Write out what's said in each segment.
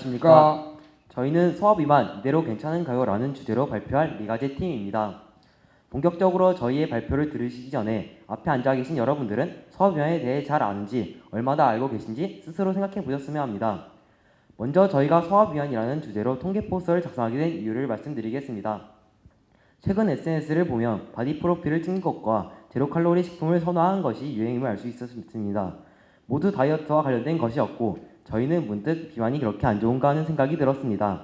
안녕하십니까. 저희는 수업이만 이대로 괜찮은가요 라는 주제로 발표할 리가제 팀입니다. 본격적으로 저희의 발표를 들으시기 전에 앞에 앉아 계신 여러분들은 수업위원에 대해 잘 아는지 얼마나 알고 계신지 스스로 생각해 보셨으면 합니다. 먼저 저희가 수업위원이라는 주제로 통계 포스터를 작성하게 된 이유를 말씀드리겠습니다. 최근 SNS를 보면 바디 프로필을 찍는 것과 제로 칼로리 식품을 선호하는 것이 유행임을 알 수 있었습니다. 모두 다이어트와 관련된 것이었고 저희는 문득 비만이 그렇게 안 좋은가 하는 생각이 들었습니다.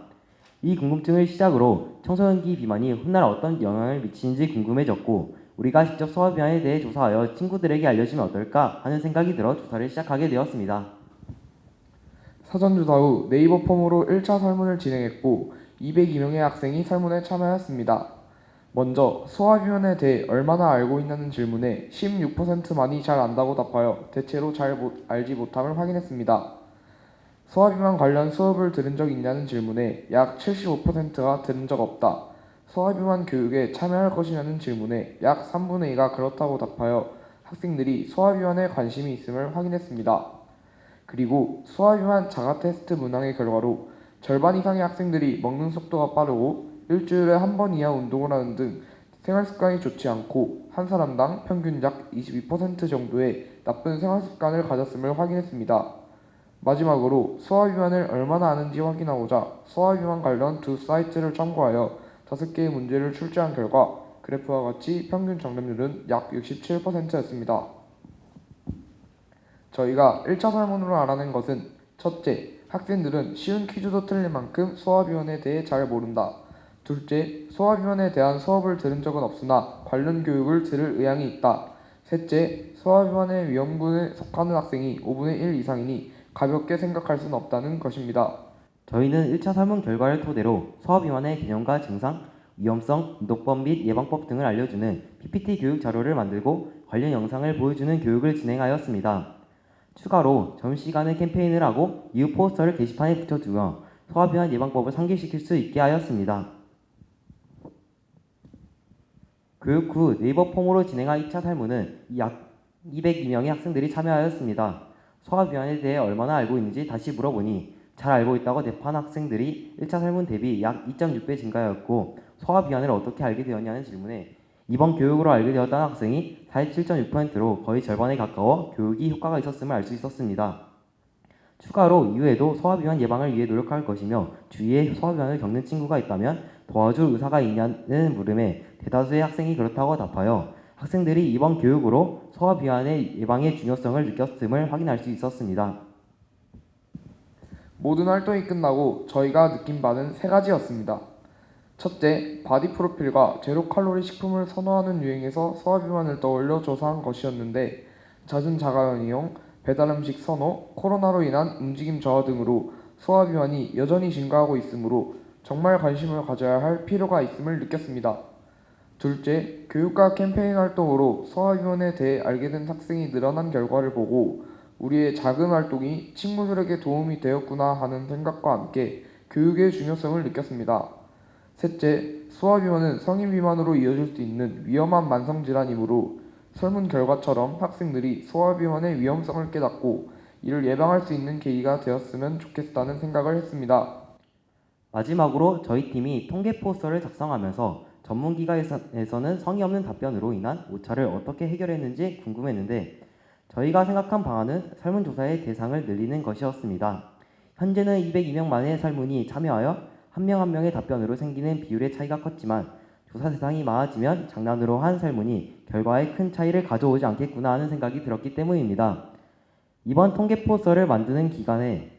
이 궁금증을 시작으로 청소년기 비만이 훗날 어떤 영향을 미치는지 궁금해졌고 우리가 직접 소화 비만에 대해 조사하여 친구들에게 알려주면 어떨까 하는 생각이 들어 조사를 시작하게 되었습니다. 사전 조사 후 네이버 폼으로 1차 설문을 진행했고 202명의 학생이 설문에 참여했습니다. 먼저 소화비만에 대해 얼마나 알고 있냐는 질문에 16%만이 잘 안다고 답하여 대체로 잘 못- 알지 못함을 확인했습니다. 소화비만 관련 수업을 들은 적 있냐는 질문에 약 75%가 들은 적 없다. 소화비만 교육에 참여할 것이냐는 질문에 약 3분의 2가 그렇다고 답하여 학생들이 소화비만에 관심이 있음을 확인했습니다. 그리고 소화비만 자가 테스트 문항의 결과로 절반 이상의 학생들이 먹는 속도가 빠르고 일주일에 한 번 이하 운동을 하는 등 생활 습관이 좋지 않고 한 사람당 평균 약 22% 정도의 나쁜 생활 습관을 가졌음을 확인했습니다. 마지막으로 소화비만을 얼마나 아는지 확인하고자 소화비만 관련 두 사이트를 참고하여 다섯 개의 문제를 출제한 결과 그래프와 같이 평균 정답률은 약 67%였습니다. 저희가 1차 설문으로 알아낸 것은 첫째, 학생들은 쉬운 퀴즈도 틀릴 만큼 소화비원에 대해 잘 모른다. 둘째, 소화비원에 대한 수업을 들은 적은 없으나 관련 교육을 들을 의향이 있다. 셋째, 소화비원의 위험군에 속하는 학생이 5분의 1 이상이니 가볍게 생각할 수는 없다는 것입니다. 저희는 1차 설문 결과를 토대로 소화 비만의 개념과 증상, 위험성, 운동법 및 예방법 등을 알려주는 PPT 교육 자료를 만들고 관련 영상을 보여주는 교육을 진행하였습니다. 추가로 점심시간에 캠페인을 하고 이후 포스터를 게시판에 붙여두며 소화 비만 예방법을 상기시킬 수 있게 하였습니다. 교육 후 네이버 폼으로 진행한 2차 설문은 약 202명의 학생들이 참여하였습니다. 비만에 대해 얼마나 알고 있는지 다시 물어보니 잘 알고 있다고 대답한 학생들이 1차 설문 대비 약 2.6배 증가하였고 비만을 어떻게 알게 되었냐는 질문에 이번 교육으로 알게 되었다는 학생이 47.6%로 거의 절반에 가까워 교육이 효과가 있었음을 알 수 있었습니다. 추가로 이후에도 소화 비만 예방을 위해 노력할 것이며 주위에 소화 비만을 겪는 친구가 있다면 도와줄 의사가 있냐는 물음에 대다수의 학생이 그렇다고 답하여 학생들이 이번 교육으로 소화 비만의 예방의 중요성을 느꼈음을 확인할 수 있었습니다. 모든 활동이 끝나고 저희가 느낀 바는 세 가지였습니다. 첫째, 바디 프로필과 제로 칼로리 식품을 선호하는 유행에서 소화비만을 떠올려 조사한 것이었는데 잦은 자가용 이용, 배달 음식 선호, 코로나로 인한 움직임 저하 등으로 소화 비만이 여전히 증가하고 있으므로 정말 관심을 가져야 할 필요가 있음을 느꼈습니다. 둘째, 교육과 캠페인 활동으로 소화비만에 대해 알게 된 학생이 늘어난 결과를 보고 우리의 작은 활동이 친구들에게 도움이 되었구나 하는 생각과 함께 교육의 중요성을 느꼈습니다. 셋째, 소화비만은 성인 비만으로 이어질 수 있는 위험한 만성 질환이므로 설문 결과처럼 학생들이 소화비만의 위험성을 깨닫고 이를 예방할 수 있는 계기가 되었으면 좋겠다는 생각을 했습니다. 마지막으로 저희 팀이 통계 포스터를 작성하면서 전문기관에서는 성의 없는 답변으로 인한 오차를 어떻게 해결했는지 궁금했는데 저희가 생각한 방안은 설문조사의 대상을 늘리는 것이었습니다. 현재는 202명 만의 설문이 참여하여 한 명 한 명의 답변으로 생기는 비율의 차이가 컸지만 조사 대상이 많아지면 장난으로 한 설문이 결과에 큰 차이를 가져오지 않겠구나 하는 생각이 들었기 때문입니다. 이번 통계 포스터를 만드는 기간에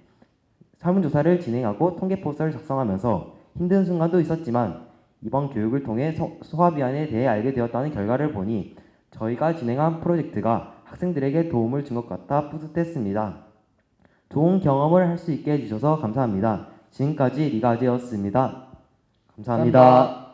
설문조사를 진행하고 통계 포스터를 작성하면서 힘든 순간도 있었지만 이번 교육을 통해 소- 소화비만에 대해 알게 되었다는 결과를 보니 저희가 진행한 프로젝트가 학생들에게 도움을 준 것 같아 뿌듯했습니다. 좋은 경험을 할 수 있게 해주셔서 감사합니다. 지금까지 리가지였습니다 감사합니다. 감사합니다.